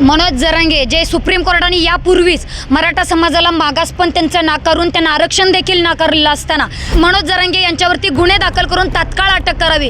मनोज जरांगे जे सुप्रीम कोर्टाने यापूर्वीच मराठा समाजाला मागास पण त्यांचं नाकारून त्यांना आरक्षण देखील नाकारलेलं असताना मनोज जरांगे यांच्यावरती गुन्हे दाखल करून तात्काळ अटक करावी.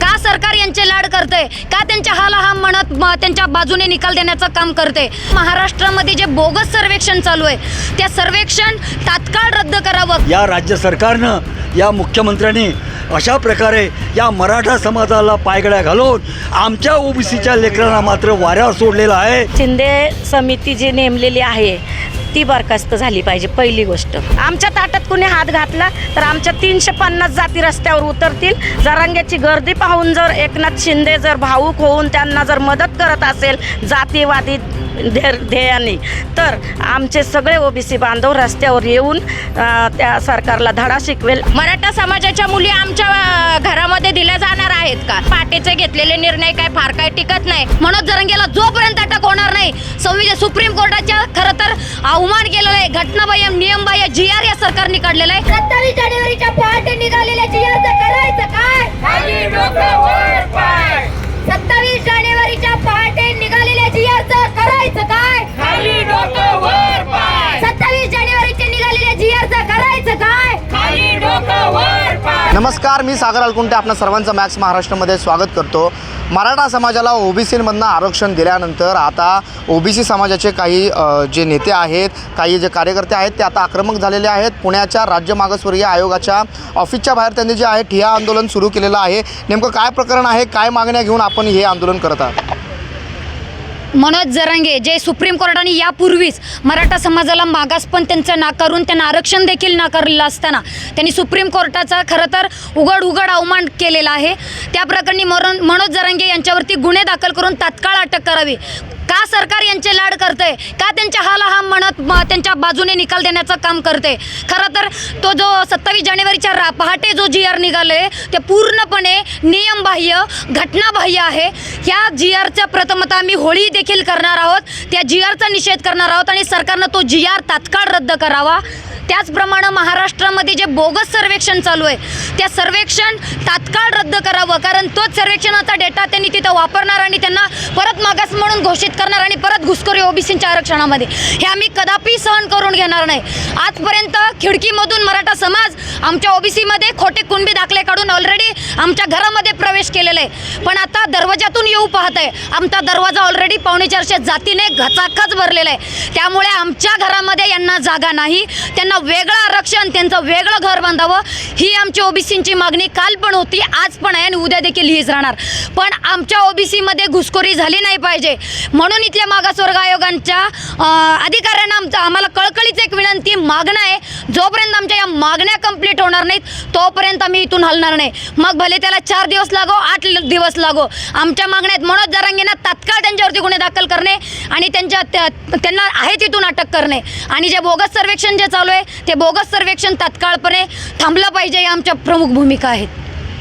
का सरकार यांचे लाड करतंय? का त्यांच्या हाला हा म्हणत म- त्यांच्या बाजूने निकाल देण्याचं काम करते महाराष्ट्रामध्ये जे बोगस सर्वेक्षण चालू आहे त्या सर्वेक्षण तात्काळ रद्द करावं. या राज्य सरकारनं या मुख्यमंत्र्यांनी अशा प्रकारे या मराठा समाजाला पायगड्या घालून आमच्या ओबीसीच्या लेकरांना मात्र वाऱ्यावर सोडलेलं आहे. शिंदे समिती जी नेमलेली आहे ती बरखास्त झाली पाहिजे पहिली गोष्ट. आमच्या ताटात कुणी हात घातला तर आमच्या तीनशे पन्नास जाती रस्त्यावर उतरतील. जरांग्याची गर्दी पाहून जर एकनाथ शिंदे जर भाऊक होऊन त्यांना जर मदत करत असेल जातीवादी ध्येय ध्येयाने तर आमचे सगळे ओबीसी बांधव रस्त्यावर येऊन त्या सरकारला धडा शिकवेल. मराठा समाजाच्या मुली आमच्या घरामध्ये दिल्या जाणार आहेत का? पाटेचे घेतलेले निर्णय काय फार काय टिकत नाही? मनोज जरांगेला जोपर्यंत अटक होणार नाही संविधान सुप्रीम कोर्टाच्या खरं तर अवमान केलेला आहे. घटनाबाह्य नियमबाह्य जी आर या सरकारने काढलेला आहे. सत्तावीस जानेवारीच्या पहाटे निघालेल्या जिल्ह्याचं करायचं काय? सत्तावीस जानेवारीच्या पहाटे निघालेल्या जिल्ह्याचं करायचं काय? सत्तावीस जानेवारीच्या निघालेल्या जिल्ह्याचं करायचं काय? नमस्कार मी सागर अलकुंटे. आपल्या सर्वांचं मॅक्स महाराष्ट्रामध्ये स्वागत करतो. मराठा समाजाला ओबीसीमधनं आरक्षण दिल्यानंतर आता ओबीसी समाजाचे काही जे नेते आहेत काही जे कार्यकर्ते आहेत ते आता आक्रमक झालेले आहेत. पुण्याच्या राज्य मागासवर्गीय आयोगाच्या ऑफिसच्या बाहेर त्यांनी जे आहे ठिया आंदोलन सुरू केलेलं आहे. नेमकं काय प्रकरण आहे काय मागण्या घेऊन आपण हे आंदोलन करत आहात? मनोज जरांगे जे सुप्रीम कोर्टाने यापूर्वीच मराठा समाजाला मागास पण त्यांचं नाकारून त्यांना आरक्षण देखील नाकारलेलं असताना त्यांनी सुप्रीम कोर्टाचा खरं तर उघड उघड अवमान केलेला आहे. त्या प्रकरणी मरण मनोज जरांगे यांच्यावरती गुन्हे दाखल करून तात्काळ अटक करावी. का सरकार यांचे लाड करते का त्यांच्या हालाहाम म्हणत म- त्यांच्या बाजूने निकाल देण्याचं काम करते खरं तर तो जो सत्तावीस जानेवारीच्या रा पहाटे जो जी आर निघाले ते पूर्णपणे नियमबाह्य घटनाबाह्य आहे. या जी आरच्या प्रथमतः आम्ही होळी देखील करणार आहोत. त्या जी आरचा निषेध करणार आहोत आणि सरकारनं तो जी आर तात्काळ रद्द करावा. त्याचप्रमाणे महाराष्ट्रामध्ये जे बोगस सर्वेक्षण चालू आहे त्या सर्वेक्षण तात्काळ रद्द करावं कारण तोच सर्वेक्षणाचा डेटा त्यांनी तिथं वापरणार आणि त्यांना परत मागास म्हणून घोषित करणार आणि परत घुसखोरी ओबीसीच्या आरक्षणामध्ये. हे आम्ही कदापि सहन करून घेणार नाही. आजपर्यंत खिडकीमधून मराठा समाज आमच्या ओबीसीमध्ये खोटे कुणबी दाखले काढून ऑलरेडी आमच्या घरामध्ये प्रवेश केलेला आहे. पण आता दरवाजातून येऊ पाहत आहे आमचा दरवाजा ऑलरेडी पावणे चारशे जातीने घचाखच भरलेला आहे. त्यामुळे आमच्या घरामध्ये यांना जागा नाही. त्यांना वेगळं आरक्षण त्यांचं वेगळं घर बांधावं ही आमची ओबीसींची मागणी काल पण होती आज पण आहे आणि उद्या देखील हीच राहणार. पण आमच्या ओबीसीमध्ये घुसखोरी झाली नाही पाहिजे. म्हणून इथल्या मागासवर्ग आयोगांच्या अधिकाऱ्यांना आमचं आम्हाला कळकळीच एक विनंती मागणं आहे. जोपर्यंत आमच्या या मागण्या कंप्लीट होणार नाहीत तोपर्यंत आम्ही इथून हलणार नाही. मग भले त्याला चार दिवस लागो आठ दिवस लागो. आमच्या मागण्या आहेत. मनोज जरांगेंना तात्काळ त्यांच्यावरती गुन्हे दाखल करणे आणि त्यांच्या त्या- त्यांना आहे तिथून अटक करणे. आणि जे बोगस सर्वेक्षण जे चालू आहे ते बोगस सर्वेक्षण तात्काळपणे थांबलं पाहिजे या आमच्या प्रमुख भूमिका आहेत.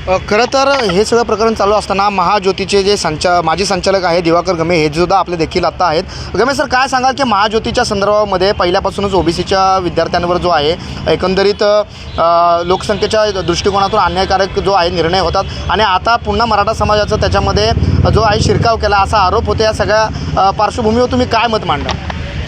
अ, खरं तर हे सगळं प्रकरण चालू असताना महाज्योतीचे जे संचा माजी संचालक आहे दिवाकर गमे हे सुद्धा आपले देखील आत्ता आहेत. गमे सर काय सांगाल की महाज्योतीच्या संदर्भामध्ये पहिल्यापासूनच ओबीसीच्या विद्यार्थ्यांवर जो आहे एकंदरीत अ, लोकसंख्येच्या दृष्टिकोनातून अन्यायकारक जो आहे निर्णय होतात आणि आता पुन्हा मराठा समाजाचा त्याच्यामध्ये जो आहे शिरकाव केला असा आरोप होतो या सगळ्या अ, पार्श्वभूमीवर तुम्ही काय मत मांडा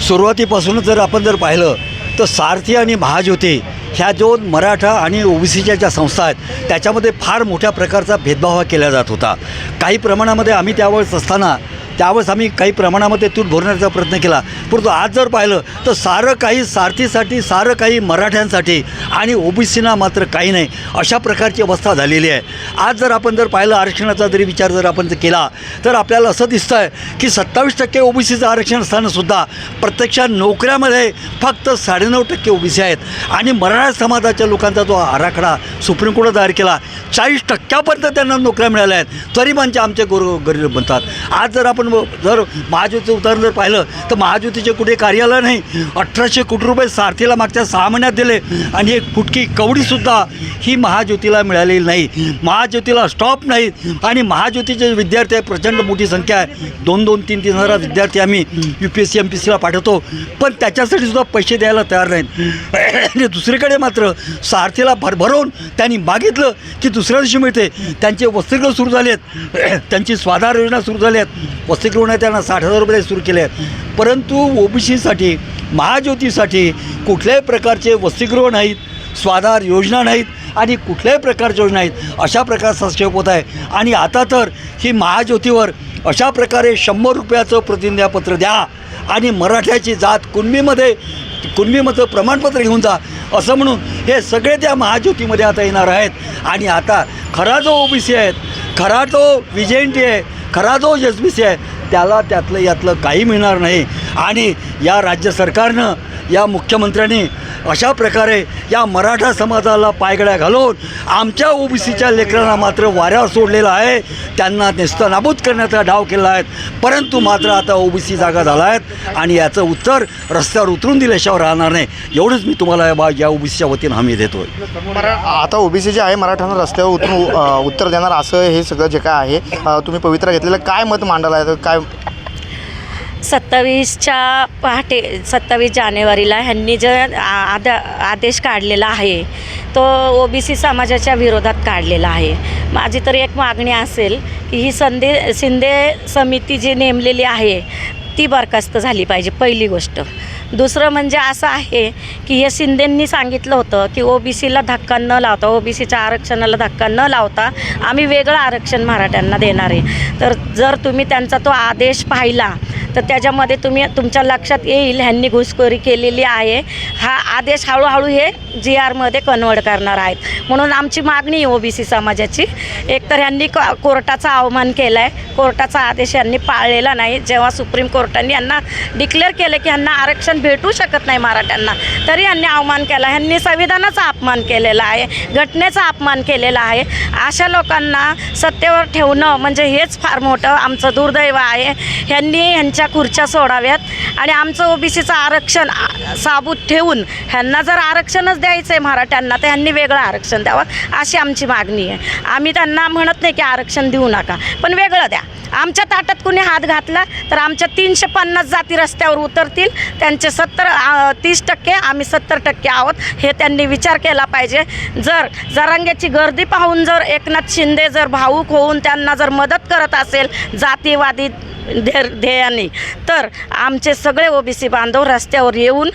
सुरुवातीपासूनच जर आपण जर पाहिलं तर सारथी आणि महाज्योती ह्या दोन मराठा आणि ओबीसीच्या ज्या संस्था आहेत त्याच्यामध्ये फार मोठ्या प्रकारचा भेदभाव हा केला जात होता. काही प्रमाणामध्ये आम्ही त्यावेळेस असताना त्यावेळेस आम्ही काही प्रमाणामध्ये तूट भरण्याचा प्रयत्न केला. परंतु आज जर पाहिलं तर सारं काही सारथीसाठी सारं काही मराठ्यांसाठी आणि ओबीसीना मात्र काही नाही अशा प्रकारची अवस्था झालेली आहे. आज जर आपण जर पाहिलं आरक्षणाचा जरी विचार जर आपण जर केला तर आपल्याला असं दिसतं आहे की सत्तावीस टक्के ओबीसीचं आरक्षण असतानासुद्धा प्रत्यक्षात नोकऱ्यामध्ये फक्त साडेनऊ टक्के ओबीसी आहेत. आणि मराठा समाजाच्या लोकांचा जो आराखडा सुप्रीम कोर्टात जाहीर केला चाळीस टक्क्यापर्यंत त्यांना नोकऱ्या मिळाल्या आहेत. तरी म्हणजे आमचे गोर गरीब बनतात. आज जर आपण जर महाज्योतीचं उदाहरण जर पाहिलं तर महाज्योतीचे कुठे कार्यालय नाही. अठराशे कोटी रुपये सारथीला मागच्या सहा महिन्यात दिले. आणि एक फुटकी कवडीसुद्धा ही महाज्योतीला मिळालेली नाही. महाज्योतीला स्टॉप नाही. आणि महाज्योतीचे विद्यार्थी आहे प्रचंड मोठी संख्या आहे. दोन दोन तीन तीन हजार विद्यार्थी आम्ही U P S C M P सीला पाठवतो. पण त्याच्यासाठी सुद्धा पैसे द्यायला तयार नाहीत. आणि दुसरीकडे मात्र सारथीला भरभरवून त्यांनी मागितलं की दुसऱ्या दिवशी मिळते. त्यांचे वसतिगृह सुरू झाले आहेत. त्यांची स्वाधार योजना सुरू झाली आहेत. वसतिगृह त्यांना साठ हजार रुपये सुरू केले आहेत. परंतु ओबीसीसाठी महाज्योतीसाठी कुठल्याही प्रकारचे वसतिगृह नाहीत स्वाधार योजना नाहीत आणि कुठल्याही प्रकारच्या योजना आहेत अशा प्रकारचा हस्तक्षेप होत आहे. आणि आता तर ही महाज्योतीवर अशा प्रकारे शंभर रुपयाचं प्रतिज्ञापत्र द्या आणि मराठ्याची जात कुणबीमध्ये कुणबीमतं प्रमाणपत्र घेऊन जा असं म्हणून हे सगळे त्या महाज्योतीमध्ये आता येणार आहेत. आणि आता खरा जो ओबीसी आहेत खरा तो विजेंटी आहे खरा जो एस बी सी आहे त्याला त्यातलं यातलं काही मिळणार नाही. आणि या राज्य सरकारनं या मुख्यमंत्र्यांनी अशा प्रकारे या मराठा समाजाला पायगड्या घालून आमच्या ओबीसीच्या लेकरांना मात्र वाऱ्यावर सोडलेलं आहे. त्यांना नेस्तनाबूत करण्याचा डाव केला आहे. परंतु मात्र आता ओबीसी जागा झाला आहेत आणि याचं उत्तर रस्त्यावर उतरून दिल्याशिवाय राहणार नाही. एवढंच मी तुम्हाला बा या ओबीसीच्या वतीनं हमी देतो आहे आता ओबीसी जे आहे मराठ्यांना रस्त्यावर उतरून उत्तर देणार असं हे सगळं जे काय आहे तुम्ही पवित्रा घेतलेलं काय मत मांडायला आहे तर काय सत्तावीसच्या पहाटे सत्तावीस जानेवारीला ह्यांनी जे आ- आदा आदेश काढलेला आहे तो ओ बी सी समाजाच्या विरोधात काढलेला आहे. माझी तर एक मागणी असेल की ही संदे शिंदे समिती जी नेमलेली आहे ती बरखास्त झाली पाहिजे पहिली गोष्ट. दुसरं म्हणजे असं आहे की हे शिंदेंनी सांगितलं होतं की ओ बी सीला धक्का न लावता ओ बी सीच्या आरक्षणाला धक्का न लावता आम्ही वेगळं आरक्षण मराठ्यांना देणार आहे. तर जर तुम्ही त्यांचा तो आदेश पाहिला तर त्याच्यामध्ये तुम्ही तुमच्या लक्षात येईल ह्यांनी घुसखोरी केलेली आहे. हा आदेश हळूहळू हे जी आरमध्ये कन्वर्ट करणार आहेत. म्हणून आमची मागणी आहे ओबीसी समाजाची. एकतर ह्यांनी क कोर्टाचा अवमान केला आहे कोर्टाचा आदेश यांनी पाळलेला नाही. जेव्हा सुप्रीम कोर्टाने यांना डिक्लेअर केलं की ह्यांना आरक्षण भेटू शकत नाही मराठ्यांना तरी यांनी अवमान केला. ह्यांनी संविधानाचा अपमान केलेला आहे. घटनेचा अपमान केलेला आहे. अशा लोकांना सत्तेवर ठेवणं म्हणजे हेच फार मोठं आमचं दुर्दैव आहे. ह्यांनी ह्यांच्या खुर्च्या सोडाव्यात आणि आमचं ओबीसीचं आरक्षण साबूत ठेवून ह्यांना जर आरक्षणच द्यायचं आहे मराठ्यांना तर ह्यांनी वेगळं आरक्षण द्यावं अशी आमची मागणी आहे. आम्ही त्यांना म्हणत नाही की आरक्षण देऊ नका पण वेगळं द्या. आमच्या ताटात कुणी हात घातला तर आमच्या तीनशे पन्नास जाती रस्त्यावर उतरतील. त्यांचे सत्तर तीस टक्के आम्ही सत्तर टक्के आहोत. हे त्यांनी विचार केला पाहिजे. जर जरांग्याची गर्दी पाहून जर एकनाथ शिंदे जर भाऊक होऊन त्यांना जर मदत करत असेल जातीवादी ध्येयाने नाही तर आमचे सगळे ओबीसी बांधव रस्त्यावर येऊन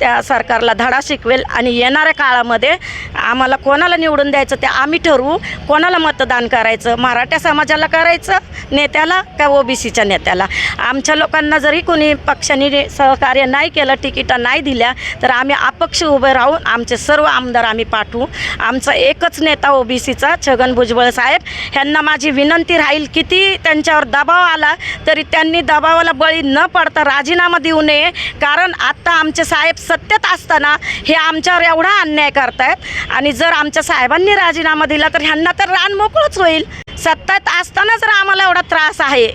त्या सरकारला धडा शिकवेल आणि येणाऱ्या काळामध्ये आम्हाला कोणाला निवडून द्यायचं ते आम्ही ठरवू. कोणाला मतदान करायचं मराठा समाजाला करायचं नेत्याला का ओबीसीच्या नेत्याला? आमच्या लोकांना जरी कोणी पक्षाने सहकार्य नाही केलं तिकिटं नाही दिल्या तर आम्ही अपक्ष उभे राहून आमचे सर्व आमदार आम्ही पाठवू. आमचा एकच नेता ओबीसीचा छगन भुजबळ साहेब ह्यांना माझी विनंती राहील किती त्यांच्यावर दबाव आला तरी त्यांनी दबावाला बळी न पडता राजीनामा देऊ नये. कारण आत्ता आमचे साहेब सत्तेत असताना हे आमच्यावर एवढा अन्याय करतायत. आणि जर आमच्या साहेबांनी राजीनामा दिला तर ह्यांना तर रान मोकळंच होईल. सत्तेत असताना जर आम्हाला एवढा त्रास आहे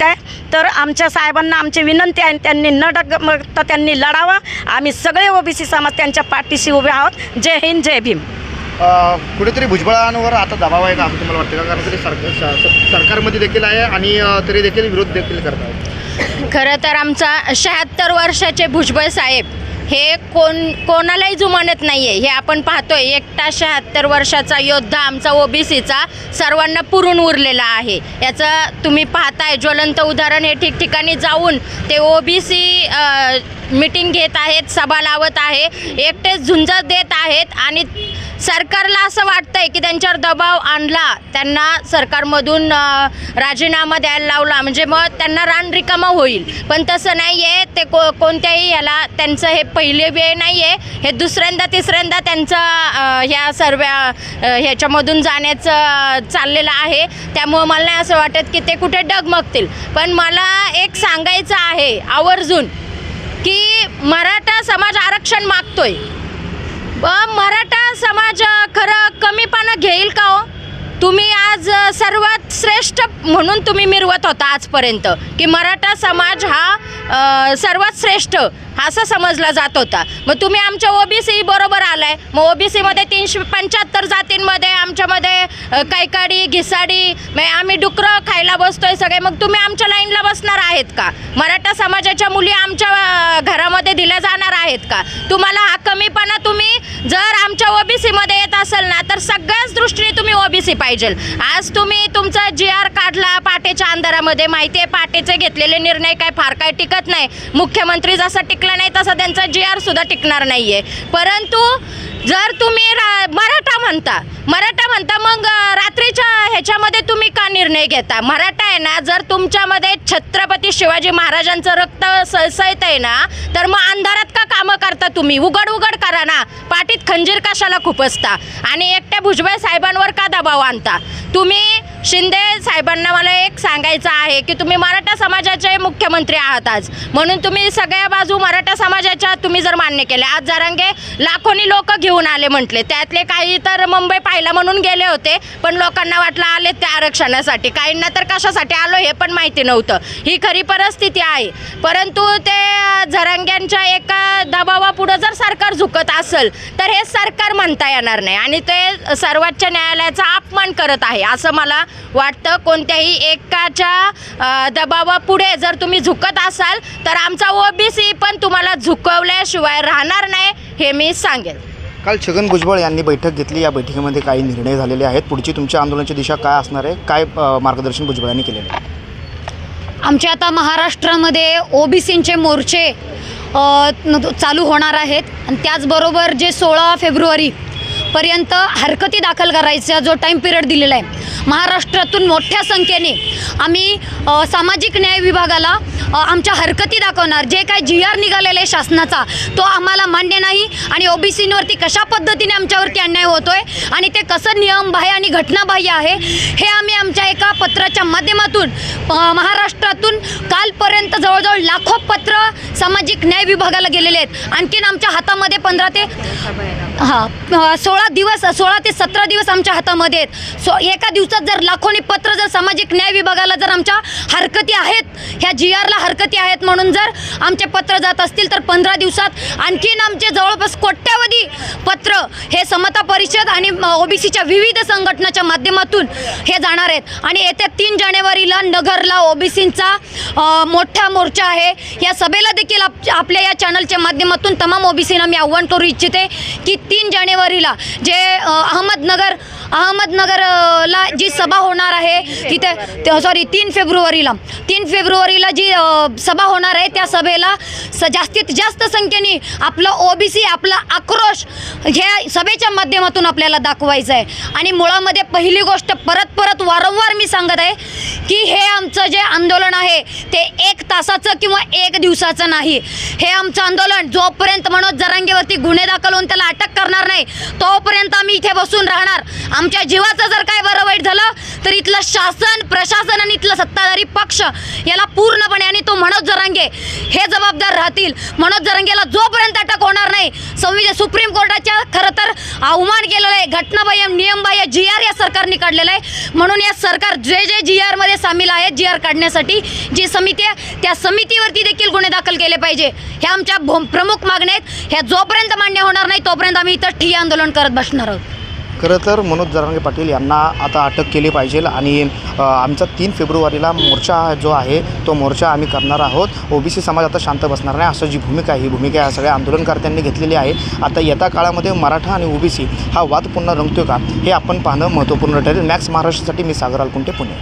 काय? तर आमच्या साहेबांना आमची विनंती आहे त्यांनी न डगमगता त्यांनी लढावं. आम्ही सगळे ओबीसी समाज त्यांच्या पाठीशी उभे आहोत. जय हिंद जय भीम. कुठेतरी भुजबळांवर आता दबाव आहे का असं तुम्हाला वाटतं का? कारण तरी सरकार सरकारमध्ये देखील आहे आणि तरी देखील विरोध देखील करतात खरं तर आमचा शहात्तर वर्षाचे भुजबळ साहेब हे कोण कोणालाही जुमानत नाही आहे हे आपण पाहतोय एकटा शहात्तर वर्षाचा योद्धा आमचा ओबीसीचा सर्वांना पुरून उरलेला आहे. याचं तुम्ही पाहताय ज्वलंत उदाहरण हे ठिकठिकाणी जाऊन ते ओबीसी मीटिंग घेत आहेत सभा लावत आहे एकटेच झुंज देत आहेत आणि सरकारला असं वाटतंय की त्यांच्यावर दबाव आणला त्यांना सरकारमधून राजीनामा द्यायला लावला म्हणजे मग त्यांना रान रिकामा होईल. पण तसं नाही आहे ते को कोणत्याही याला त्यांचं हे पहिले वेळ नाही आहे हे दुसऱ्यांदा तिसऱ्यांदा त्यांचं ह्या सर्व ह्याच्यामधून जाण्याचं चाललेलं आहे. त्यामुळं मला नाही असं वाटत की ते कुठे डगमगतील. पण मला एक सांगायचं आहे आवर्जून की मराठा समाज आरक्षण मागतोय. मराठा समाज अ, खरं कमीपणा घेईल का हो? तुम्ही आज सर्वात श्रेष्ठ म्हणून तुम्ही मिरवत होता आजपर्यंत की मराठा समाज हा सर्वात श्रेष्ठ असं समजला जात होता. मग तुम्ही आमच्या ओबीसी बरोबर आलाय. मग ओबीसीमध्ये तीनशे पंच्याहत्तर जातींमध्ये आमच्यामध्ये कैकाडी घिसाडी मग आम्ही डुकरं खायला बसतोय सगळे. मग तुम्ही आमच्या लाईनला बसणार आहेत का? मराठा समाजाच्या मुली आमच्या घरामध्ये दिल्या जाणार आहेत का? तुम्हाला हा कमीपणा तुम्ही जर आमच्या ओबीसीमध्ये सीमध्ये असेल ना तर सगळ्याच दृष्टीने तुम्ही ओबीसी पाहिजे. आज तुम्ही तुमचा जी आर काढला पाटेच्या अंधारामध्ये माहिती आहे पाटेचे घेतलेले निर्णय काय फार काय टिकत नाही. मुख्यमंत्री जसा टिकला नाही तसा त्यांचा जी आर सुद्धा टिकणार नाही आहे परंतु जर तुम्ही रा मराठा म्हणता मराठा म्हणता मग रात्रीच्या ह्याच्यामध्ये तुम्ही का निर्णय घेता? मराठा आहे ना जर तुमच्यामध्ये छत्रपती शिवाजी महाराजांचं रक्त सळसळत आहे ना तर मग अंधारात का कामं करता तुम्ही? उघड उघड करा ना. पाठीत खंजीर कशाला खुपसता? आणि एकट्या भुजबळ साहेबांवर का दबाव आणता? तुम्ही शिंदे साहेबांना मला एक सांगायचं आहे की तुम्ही मराठा समाजाचे मुख्यमंत्री आहात आज. म्हणून तुम्ही सगळ्या बाजू मराठा समाजाच्या तुम्ही जर मान्य केले आज जरांगे लाखोनी लोक घेऊन आले म्हटले. त्यातले काही तर मुंबई पाहिला म्हणून गेले होते पण लोकांना वाटलं आले त्या आरक्षणासाठी. काहींना तर कशासाठी आलो हे पण माहिती नव्हतं. ही खरी परिस्थिती आहे. परंतु ते झरांग्यांच्या एका दबावापुढं जर सरकार झुकत असेल तर हे सरकार म्हणता येणार नाही. आणि ते सर्वोच्च न्यायालयाचा अपमान करत आहे असं मला वाटतं कोणत्याही एकाच्या दबावापुढे जर तुम्ही झुकत असाल तर आमचा ओबीसी पण तुम्हाला झुकवल्याशिवाय राहणार नाही हे मी सांगेन काल छगन भुजबळ यांनी बैठक घेतली. या बैठकीमध्ये काही निर्णय झालेले आहेत. पुढची तुमच्या आंदोलनाची दिशा काय असणार आहे? काय मार्गदर्शन भुजबळ यांनी केलेलं आहे? आमच्या आता महाराष्ट्रामध्ये ओबीसींचे मोर्चे चालू होणार आहेत. आणि त्याचबरोबर जे सोळा फेब्रुवारी पर्यंत हरकती दाखल करायचा जो टाईम पिरियड दिलेला आहे. महाराष्ट्रातून मोठ्या संख्येने आम्ही सामाजिक न्याय विभागाला आमच्या हरकती दाखवणार. जे काय जी आर निघालेला आहे शासनाचा तो आम्हाला मान्य नाही आणि ओबीसींवरती कशा पद्धतीने आमच्यावरती अन्याय होतोय आणि ते कसं नियमबाह्य आणि घटनाबाह्य आहे हे आम्ही आमच्या एका पत्राच्या माध्यमातून महाराष्ट्रातून कालपर्यंत जवळजवळ लाखो पत्र सामाजिक न्याय विभागाला गेलेले आहेत. आणखीन आमच्या हातामध्ये पंधरा ते हां. सोळा दिवस सोळा ते सतरा दिवस आमच्या हातामध्ये आहेत. सो एका दिवसात जर लाखोनी पत्र जर सामाजिक न्याय विभागाला जर आमच्या हरकती आहेत ह्या जी आरला हरकती आहेत म्हणून जर आमचे पत्र जात असतील तर पंधरा दिवसात आणखीन आमचे जवळपास कोट्यावधी पत्र हे समता परिषद आणि ओबीसीच्या विविध संघटनाच्या माध्यमातून हे जाणार आहेत. आणि येत्या तीन जानेवारीला नगरला ओबीसींचा मोठा मोर्चा आहे. या सभेला देखील आप आपल्या या चॅनलच्या माध्यमातून तमाम ओबीसींना मी आव्हान करू इच्छिते की तीन जानेवारीला जे अहमदनगर अहमदनगरला जी सभा होणार आहे तिथे सॉरी तीन फेब्रुवारीला. तीन फेब्रुवारीला जी सभा होणार आहे त्या सभेला स जास्तीत जास्त संख्येने आपलं ओबीसी आपला आक्रोश हे सभेच्या माध्यमातून आपल्याला दाखवायचं आहे. आणि मुळामध्ये पहिली गोष्ट परत परत वारंवार मी सांगत आहे की हे आमचं जे आंदोलन आहे ते एक तासाचं किंवा एक दिवसाचं नाही. हे आमचं आंदोलन जोपर्यंत मनोज जरांगेवरती गुन्हे दाखल होऊन त्याला अटक करणार नाही. तोपर्यंत आम्ही इथे बसून राहणार. आमच्या जीवाचं जर काय बरं वाईट झालं तर इथलं शासन प्रशासन आणि इथलं सत्ताधारी पक्ष याला पूर्णपणे आणि तो मनोज जरांगे हे जबाबदार राहतील. मनोज जरांगेला जोपर्यंत अटक होणार नाही संविधान सुप्रीम कोर्टाच्या खरं तर अवमान केलेलं आहे. घटनाबाह्य नियमबाह्य जी आर या सरकारने काढलेलं आहे. म्हणून या सरकार जे जे जी आरमध्ये सामील आहेत जी आर काढण्यासाठी जी समिती आहे त्या समितीवरती देखील गुन्हे दाखल केले पाहिजे. ह्या आमच्या भो- प्रमुख मागण्या आहेत. ह्या जोपर्यंत मान्य होणार नाही तोपर्यंत आम्ही इथं ठिय्या आंदोलन करत बसणार आहोत. खरं तर मनोज जरांगे पाटील यांना आता अटक केली पाहिजे आणि अ, आमचा तीन फेब्रुवारीला मोर्चा जो आहे तो मोर्चा आम्ही करणार आहोत. ओबीसी समाज आता शांत बसणार नाही. असं जी भूमिका आहे ही भूमिका या सगळ्या आंदोलनकर्त्यांनी घेतलेली आहे. आता येत्या काळामध्ये मराठा आणि ओबीसी हा वाद पुन्हा रंगतोय का हे आपण पाहणं महत्त्वपूर्ण ठरेल. मॅक्स महाराष्ट्रासाठी मी सागर अलकुंटे पुणे.